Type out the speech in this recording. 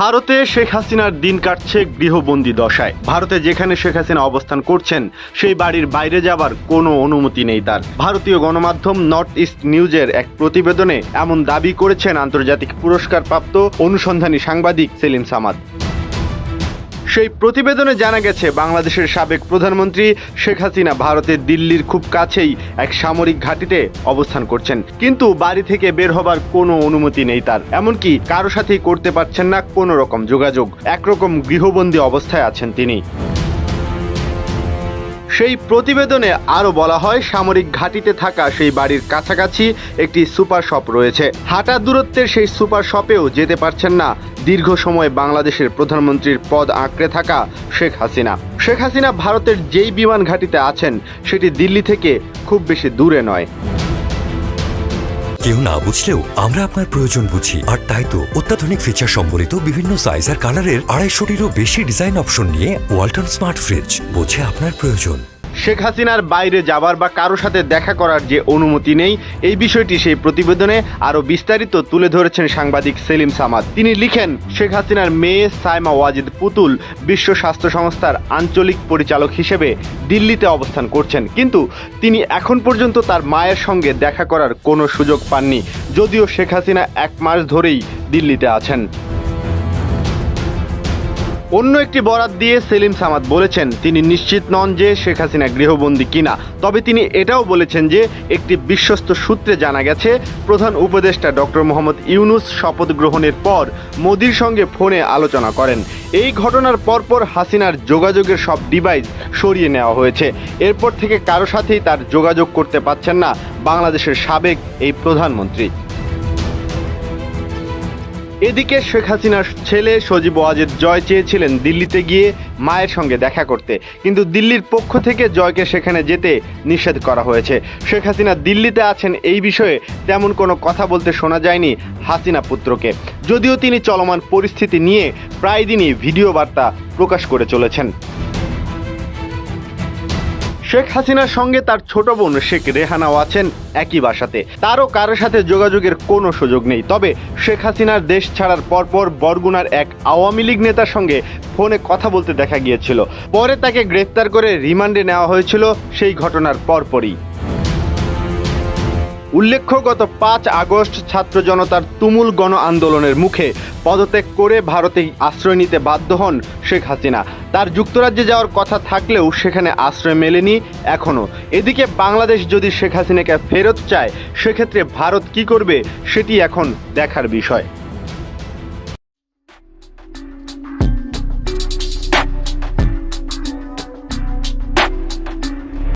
ভারতে শেখ হাসিনার দিন কাটছে গৃহবন্দী দশায়। ভারতে যেখানে শেখ হাসিনা অবস্থান করছেন, সেই বাড়ির বাইরে যাবার কোনো অনুমতি নেই তার। ভারতীয় গণমাধ্যম নর্থ ইস্ট নিউজের এক প্রতিবেদনে এমন দাবি করেছেন আন্তর্জাতিক পুরস্কারপ্রাপ্ত অনুসন্ধানী সাংবাদিক সেলিম সামাদ। সেই প্রতিবেদনে জানা গেছে, বাংলাদেশের সাবেক প্রধানমন্ত্রী শেখ হাসিনা ভারতের দিল্লির খুব কাছেই এক সামরিক ঘাঁটিতে অবস্থান করছেন। কিন্তু বাড়ি থেকে বের হবার কোনো অনুমতি নেই তার। এমনকি কারও সাথেই করতে পারছেন না কোনো রকম যোগাযোগ। একরকম গৃহবন্দী অবস্থায় আছেন তিনি। সেই প্রতিবেদনে আরও বলা হয়, সামরিক ঘাঁটিতে থাকা সেই বাড়ির কাছাকাছি একটি সুপার শপ রয়েছে। হাঁটা দূরত্বের সেই সুপার শপেও যেতে পারছেন না দীর্ঘ সময় বাংলাদেশের প্রধানমন্ত্রীর পদ আঁকড়ে থাকা শেখ হাসিনা। শেখ হাসিনা ভারতের যেই বিমান ঘাঁটিতে আছেন, সেটি দিল্লি থেকে খুব বেশি দূরে নয়। কেউ না বুঝলেও আমরা আপনার প্রয়োজন বুঝি। আর তাই তো অত্যাধুনিক ফিচার সম্বলিত বিভিন্ন সাইজ আর কালারের আড়াইশোটিরও বেশি ডিজাইন অপশন নিয়ে ওয়ালটন স্মার্ট ফ্রিজ বোঝে আপনার প্রয়োজন। শেখ হাসিনার বাইরে যাবার বা কারও সাথে দেখা করার যে অনুমতি নেই, এই বিষয়টি সেই প্রতিবেদনে আরও বিস্তারিত তুলে ধরেছেন সাংবাদিক সেলিম সামাদ। তিনি লিখেন, শেখ হাসিনার মেয়ে সাইমা ওয়াজিদ পুতুল বিশ্ব স্বাস্থ্য সংস্থার আঞ্চলিক পরিচালক হিসেবে দিল্লিতে অবস্থান করছেন। কিন্তু তিনি এখন পর্যন্ত তার মায়ের সঙ্গে দেখা করার কোনো সুযোগ পাননি, যদিও শেখ হাসিনা এক মাস ধরেই দিল্লিতে আছেন। অন্য একটি বরাত দিয়ে সেলিম সামাদ বলেছেন, তিনি নিশ্চিত নন যে শেখ হাসিনা গৃহবন্দী কিনা। তবে তিনি এটাও বলেছেন যে একটি বিশ্বস্ত সূত্রে জানা গেছে, প্রধান উপদেষ্টা ডক্টর মোহাম্মদ ইউনুস শপথ গ্রহণের পর মোদির সঙ্গে ফোনে আলোচনা করেন। এই ঘটনার পরপর হাসিনার যোগাযোগের সব ডিভাইস সরিয়ে নেওয়া হয়েছে। এরপর থেকে কারও সাথেই তার যোগাযোগ করতে পারছেন না বাংলাদেশের সাবেক এই প্রধানমন্ত্রী। এদিকে শেখ হাসিনার ছেলে সজীব ওয়াজেদ জয় চেয়েছিলেন দিল্লিতে গিয়ে মায়ের সঙ্গে দেখা করতে। কিন্তু দিল্লির পক্ষ থেকে জয়কে সেখানে যেতে নিষেধ করা হয়েছে। শেখ হাসিনা দিল্লিতে আছেন এই বিষয়ে তেমন কোনো কথা বলতে শোনা যায়নি হাসিনা পুত্রকে। যদিও তিনি চলমান পরিস্থিতি নিয়ে প্রায় দিনই ভিডিও বার্তা প্রকাশ করে চলেছেন। শেখ হাসিনার সঙ্গে তার ছোট বোন শেখ রেহানাও আছেন একই বাসাতে। তারও কারও সাথে যোগাযোগের কোনো সুযোগ নেই। তবে শেখ হাসিনার দেশ ছাড়ার পরপর বরগুনার এক আওয়ামী লীগ নেতার সঙ্গে ফোনে কথা বলতে দেখা গিয়েছিল। পরে তাকে গ্রেফতার করে রিমান্ডে নেওয়া হয়েছিল সেই ঘটনার পরপরই। উল্লেখ্য, গত পাঁচ আগস্ট ছাত্র জনতার তুমুল গণ আন্দোলনের মুখে পদত্যাগ করে ভারতে আশ্রয় নিতে বাধ্য হন শেখ হাসিনা। তার যুক্তরাজ্যে যাওয়ার কথা থাকলেও সেখানে আশ্রয় মেলেনি এখনও। এদিকে বাংলাদেশ যদি শেখ হাসিনাকে ফেরত চায়, সেক্ষেত্রে ভারত কি করবে সেটি এখন দেখার বিষয়।